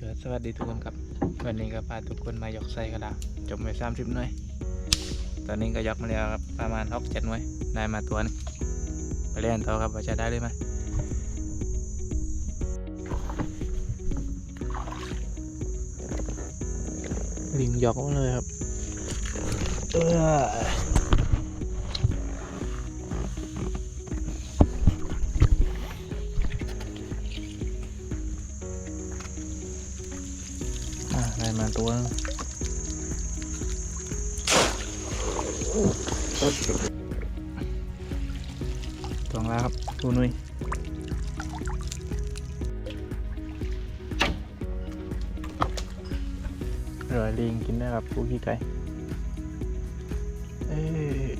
ก็สวัสดีทุกคนครับ วันนี้ก็พาทุกคนมายกไส้กระดาษจบไปสามสิบหน่วย ตอนนี้ก็ยกมาแล้วครับประมาณหกเจ็ดหน่วยได้มาตัวหนึงไปเล่นต่อครับว่าจะได้หรือไม่ลิงยกมาเลยครับ มาตัวหนึ่งสองแล้วครับทูนุ้ยอร่อยลิงกินได้ครับปูขี้ไก่เอ้ย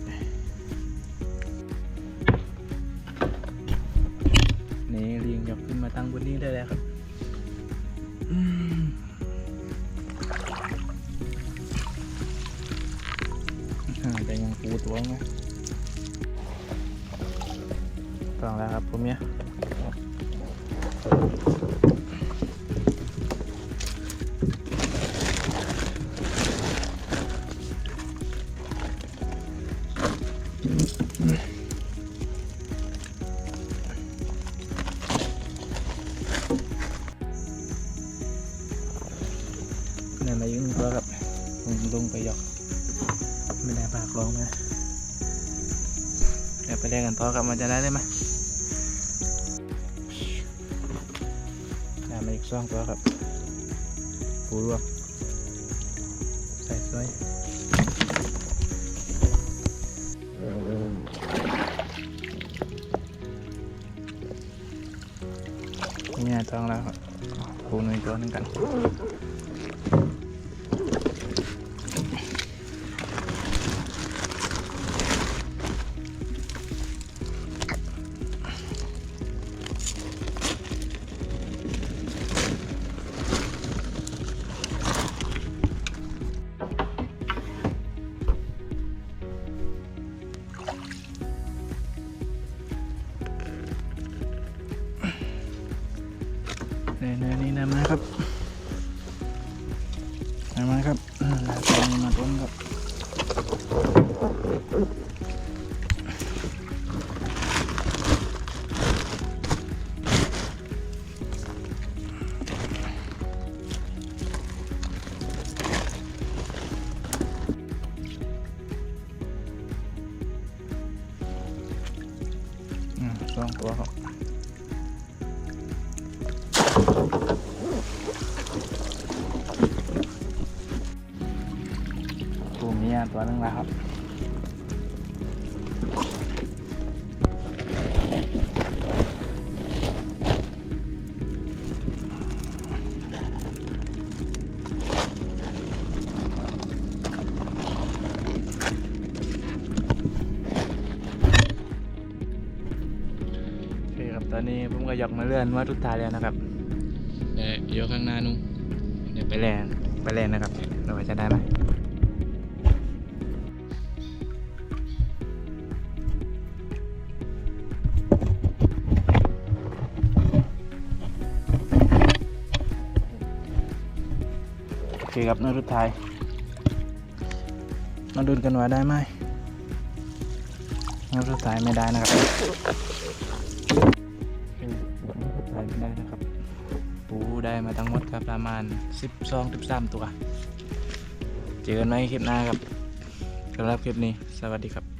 นี่ลิงยกขึ้นมาตั้งบนนี้ได้แล้วครับ ยังปูตัวไงต้องแล้วครับผมเนี่ยนี่นมายืนตัวครับผมลงไปหยอก ไม่ได้ปากลองนะเดี๋ยวไปเรียกกันต่อครับมันจะได้ได้ไหมได้มาอีกสองตัวครับปูรวมใส่สวยนี่ต้องแล้วครับปูหนึ่งตัวหนึ่งกัน นี่นี่นี่นะมาครับนะมาครับอ่าลากไปนี่มาต้นครับสองตัวครับ ตัวเมียตัวหนึงแล้วครับโอเคครับตอนนี้ผมก็ยกมาเลื่อนว่าทุกทายแล้วนะครับเดี๋ยวยกข้างหน้านู้นเดี๋ยวไปแลนไปแลนนะครับเราว่าจะได้ไหม เคครับนัดทุทายมาดูกันว่าได้ไหมนัดทุทายไม่ได้นะครับไทยไม่ได้นะครับ ปูได้มาทั้งหมดครับประมาณ 12 13 ตัว เจอกันในคลิปหน้าครับสำหรับคลิปนี้ สวัสดีครับ